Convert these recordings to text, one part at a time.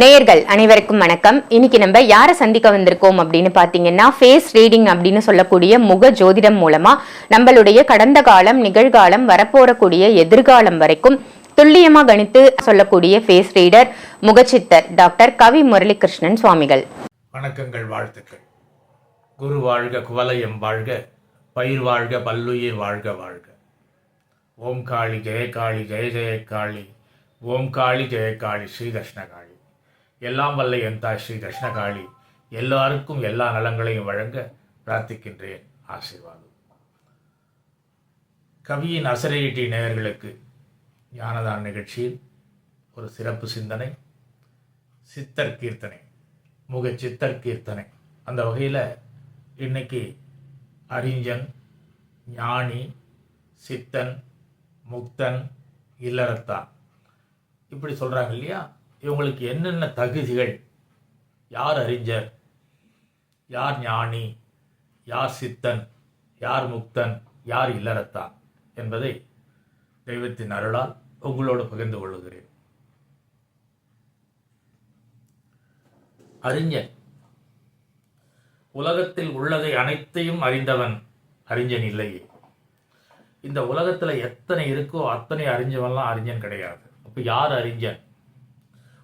நேயர்கள் அனைவருக்கும் வணக்கம். இன்னைக்கு நம்ம யாரை சந்திக்க வந்திருக்கோம் அப்படின்னு பார்த்தீங்கன்னா ஃபேஸ் ரீடிங் அப்படின்னு சொல்லக்கூடிய முக ஜோதிடம் மூலமா நம்மளுடைய கடந்த காலம் நிகழ்காலம் வரப்போறக்கூடிய எதிர்காலம் வரைக்கும் துல்லியமா கணித்து சொல்லக்கூடிய ஃபேஸ் ரீடர் முகச்சித்தர் டாக்டர் கவி முரளிகிருஷ்ணன் சுவாமிகள். வணக்கங்கள் வாழ்த்துக்கள். குரு வாழ்க குவலயம் வாழ்க பயிர் வாழ்க பல்லுயிர் வாழ்க வாழ்க. ஓம் காளி ஜெயகாளி ஜெய ஜெயகாளி ஓம் காளி ஜெய காளி எல்லாம் வல்ல என் தாய் ஸ்ரீ தட்சிணகாளி. எல்லாருக்கும் எல்லா நலங்களையும் வழங்க பிரார்த்திக்கின்றேன். ஆசீர்வாதம். கவியின் அசரையீட்டி நேயர்களுக்கு ஞானதான நிகழ்ச்சியில் ஒரு சிறப்பு சிந்தனை சித்தர் கீர்த்தனை முக சித்தர் கீர்த்தனை. அந்த வகையில் இன்னைக்கு அறிஞன் ஞானி சித்தன் முக்தன் இல்லறத்தான். இப்படி சொல்கிறாங்க இல்லையா? இவங்களுக்கு என்னென்ன தகுதிகள்? யார் அறிஞர்? யார் ஞானி? யார் சித்தன்? யார் முக்தன்? யார் இல்லறத்தான் என்பதை தெய்வத்தின் அருளால் உங்களோடு பகிர்ந்து கொள்ளுகிறேன் அறிஞன் உலகத்தில் உள்ளதை அனைத்தையும் அறிந்தவன் அறிஞன் இல்லையே. இந்த உலகத்துல எத்தனை இருக்கோ அத்தனை அறிஞ்சவன்லாம் அறிஞன் கிடையாது. அப்போ யார் அறிஞன்?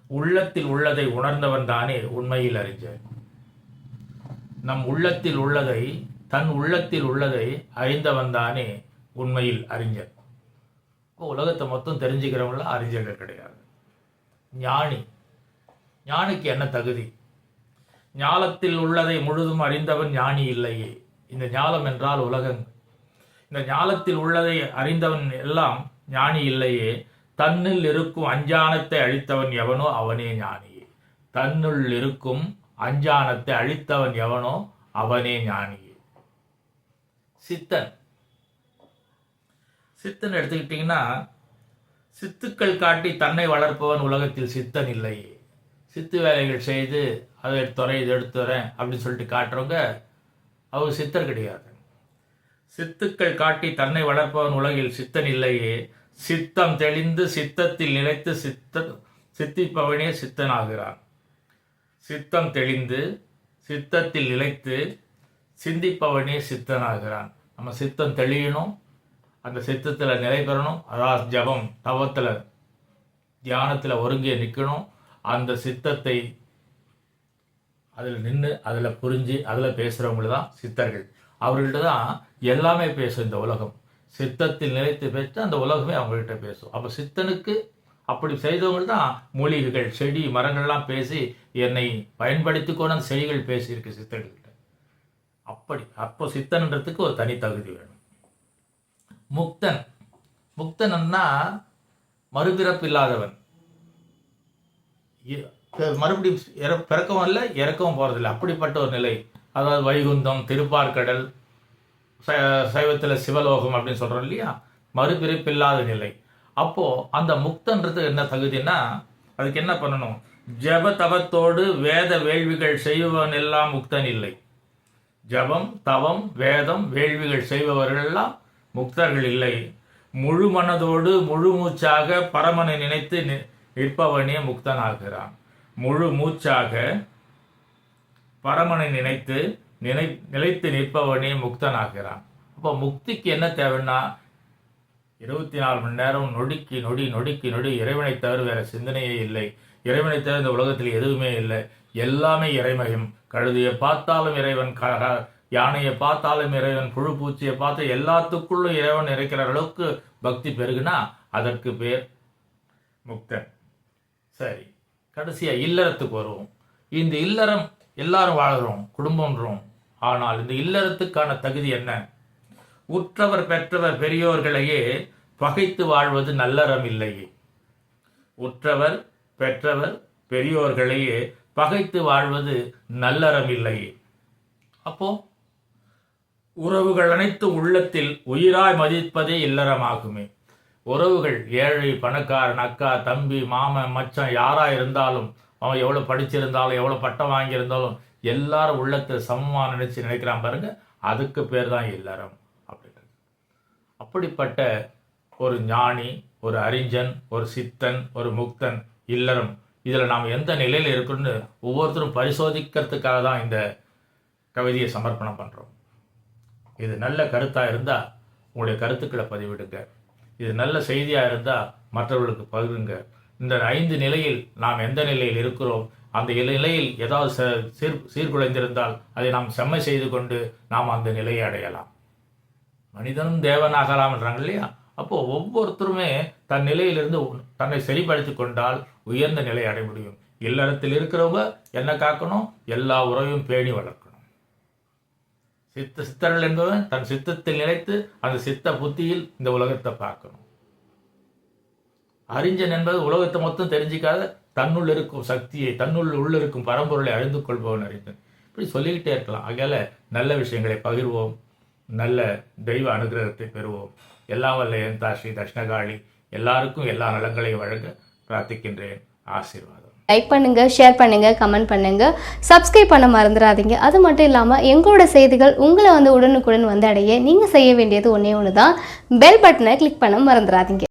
உள்ளத்தில் உள்ளதை உணர்ந்தவன் தானே உண்மையில் அறிஞன். நம் உள்ளத்தில் உள்ளதை தன் உள்ளத்தில் உள்ளதை அறிந்தவன் தானே உண்மையில் அறிஞன். இப்போ உலகத்தை மொத்தம் தெரிஞ்சுக்கிறவங்களாம் அறிஞர்கள் கிடையாது. ஞானி. ஞானிக்கு என்ன தகுதி? ஞாலத்தில் உள்ளதை முழுதும் அறிந்தவன் ஞானி இல்லையே. இந்த ஞாலம் என்றால் உலகம் இந்த ஞாலத்தில் உள்ளதை அறிந்தவன் எல்லாம் ஞானி இல்லையே. தன்னில் இருக்கும் அஞ்ஞானத்தை அழித்தவன் எவனோ அவனே ஞானியே தன்னுள் இருக்கும் அஞ்ஞானத்தை அழித்தவன் எவனோ அவனே ஞானியே சித்தன். சித்தன் எடுத்துக்கிட்டிங்கன்னா சித்துக்கள் காட்டி தன்னை வளர்ப்பவன் உலகத்தில் சித்தன் இல்லையே சித்து வேலைகள் செய்து அதை துறை இதை எடுத்துறேன் அப்படின்னு சொல்லிட்டு காட்டுறவங்க அவர் சித்தர் கிடையாது. சித்துக்கள் காட்டி தன்னை வளர்ப்பவன் உலகில் சித்தன் இல்லையே சித்தம் தெளிந்து சித்தத்தில் நிலைத்து சித்த சித்திப்பவனே சித்தனாகிறான். சித்தம் தெளிந்து சித்தத்தில் நிலைத்து சிந்திப்பவனே சித்தனாகிறான். நம்ம சித்தம் தெளியணும் அந்த சித்தத்தில் நிலை பெறணும் அதாவது ஜபம். தவத்தில் தியானத்தில் ஒருங்கே நிற்கணும் அந்த சித்தத்தை அதில் நின்று அதில் புரிஞ்சு அதில் பேசுகிறவங்க தான் சித்தர்கள். அவர்கள்ட்ட தான் எல்லாமே பேசும் இந்த உலகம். சித்தத்தில் நிலைத்து பெற்று அந்த உலகமே அவங்கள்ட்ட பேசும். அப்போ சித்தனுக்கு அப்படி செய்தவங்க தான் மூலிகைகள் செடி மரங்கள்லாம் பேசி என்னை பயன்படுத்திக்கொண்டு அந்த செடிகள் பேசியிருக்கு சித்தன்கிட்ட அப்படி அப்போ சித்தன்ன்றதுக்கு ஒரு தனி தகுதி வேணும். முக்தன் முக்தன்னா மறுபிறப்பு இல்லாதவன் இ- மறுபடியும் இற- பிறக்கவும் இல்லை இறக்கவும் போகிறதில்ல அப்படிப்பட்ட ஒரு நிலை. அதாவது வைகுந்தம் திருப்பார்கடல் சைவத்தில் சிவலோகம் அப்படின்னு சொல்கிறோம் இல்லையா? மறுபிறப்பில்லாத நிலை. அப்போது அந்த முக்தன்றது என்ன தகுதின்னா அதுக்கு என்ன பண்ணணும்? ஜப தவத்தோடு வேத வேள்விகள் செய்பவன் எல்லாம் முக்தன் இல்லை. ஜபம் தவம் வேதம் வேள்விகள் செய்பவர்கள் எல்லாம் முக்தர்கள் இல்லை. முழு மனதோடு முழு மூச்சாக பரமனை நினைத்து நி- நிற்பவனே முக்தனாகிறான். முழு மூச்சாக பரமனை நினைத்து நினை நிலைத்து நிற்பவனே முக்தனாகிறான். அப்போ முக்திக்கு என்ன தேவைன்னா இருபத்தி நாலு மணி நேரம் நொடிக்கு நொடி நொடிக்கு நொடி இறைவனை தவிர வேற சிந்தனையே இல்லை. இறைவனை தவிர இந்த உலகத்தில் எதுவுமே இல்லை. எல்லாமே இறைமயம் கழுதியை பார்த்தாலும் இறைவன் க- யானையை பார்த்தாலும் இறைவன் புழு பூச்சியை பார்த்து எல்லாத்துக்குள்ளும் இறைவன் இறைக்கிற அளவுக்கு பக்தி பெருகுனா அதற்கு பேர் முக்தன். சரி கடைசியா இல்லறத்துக்கு வருவோம். இந்த இல்லறம் எல்லாரும் வாழ்கிறோம் குடும்பம்ன்றோம். ஆனால் இந்த இல்லறத்துக்கான தகுதி என்ன? உற்றவர் பெற்றவர் பெரியோர்களையே பகைத்து வாழ்வது நல்லறம் இல்லையே உற்றவர் பெற்றவர் பெரியோர்களையே பகைத்து வாழ்வது நல்லறம் இல்லையே அப்போ உறவுகள் அனைத்தும் உள்ளத்தில் உயிராய் மதிப்பதே இல்லறமாகுமே. உறவுகள் ஏழை பணக்காரன் அக்கா தம்பி மாமன் மச்சான் யாரா இருந்தாலும் அவன் எவ்வளவு படிச்சிருந்தாலும் எவ்வளவு பட்டம் வாங்கியிருந்தாலும் எல்லாரும் உள்ளத்தில் சமமா நினைச்சு நினைக்கிறான் பாருங்க. அதுக்கு பேர் தான் இல்லறம் அப்படின்றது. அப்படிப்பட்ட ஒரு ஞானி ஒரு அறிஞன் ஒரு சித்தன் ஒரு முக்தன் இல்லறம். இதில் நாம் எந்த நிலையில் இருக்குன்னு ஒவ்வொருத்தரும் பரிசோதிக்கிறதுக்காக தான் இந்த கவிதையை சமர்ப்பணம் பண்ணுறோம் இது நல்ல கருத்தாக இருந்தால் உங்களுடைய கருத்துக்களை பதிவிடுங்க. இது நல்ல செய்தியாக இருந்தால் மற்றவர்களுக்கு பகிருங்க. இந்த ஐந்து நிலையில் நாம் எந்த நிலையில் இருக்கிறோம்? அந்த நிலையில் ஏதாவது ச- சீர் சீர்குலைந்திருந்தால் அதை நாம் செம்மை செய்து கொண்டு நாம் அந்த நிலையை அடையலாம். மனிதனும் தேவனாகலாம்ன்றாங்க இல்லையா? அப்போ ஒவ்வொருத்தருமே தன் நிலையிலிருந்து தன்னை சரிப்படுத்தி கொண்டால் உயர்ந்த நிலை அடைய முடியும். இல்லறத்தில் இருக்கிறவங்க என்ன காக்கணும்? எல்லா உறவையும் பேணி வளர்க்கணும். சித்த சித்தர்கள் என்பவன் தன் சித்தத்தில் நிலைத்து அந்த சித்த புத்தியில் இந்த உலகத்தை பார்க்கணும். அறிஞன் என்பது உலகத்தை மொத்தம் தெரிஞ்சிக்காத தன்னுள் இருக்கும் சக்தியை தன்னுள் உள்ள இருக்கும் பரம்பொருளை அழிந்து கொள்பவன் அறிஞன். இப்படி சொல்லிக்கிட்டே இருக்கலாம். ஆகையால நல்ல விஷயங்களை பகிர்வோம். நல்ல தெய்வ அனுகிரகத்தை பெறுவோம். எல்லாம் வல்ல என் தாஸ்ரீ தட்சிணகாளி. எல்லாருக்கும் எல்லா நலங்களையும் வழங்க பிரார்த்திக்கின்றேன். ஆசீர்வாதம். லைக் பண்ணுங்க ஷேர் பண்ணுங்க கமெண்ட் பண்ணுங்க. சப்ஸ்கிரைப் பண்ண மறந்துடாதீங்க அது மட்டும் இல்லாமல் எங்களோட செய்திகள் உங்களை வந்து உடனுக்குடன் வந்து அடைய நீங்கள் செய்ய வேண்டியது ஒன்றே ஒன்று தான் பெல் பட்டனை கிளிக் பண்ண மறந்துடாதீங்க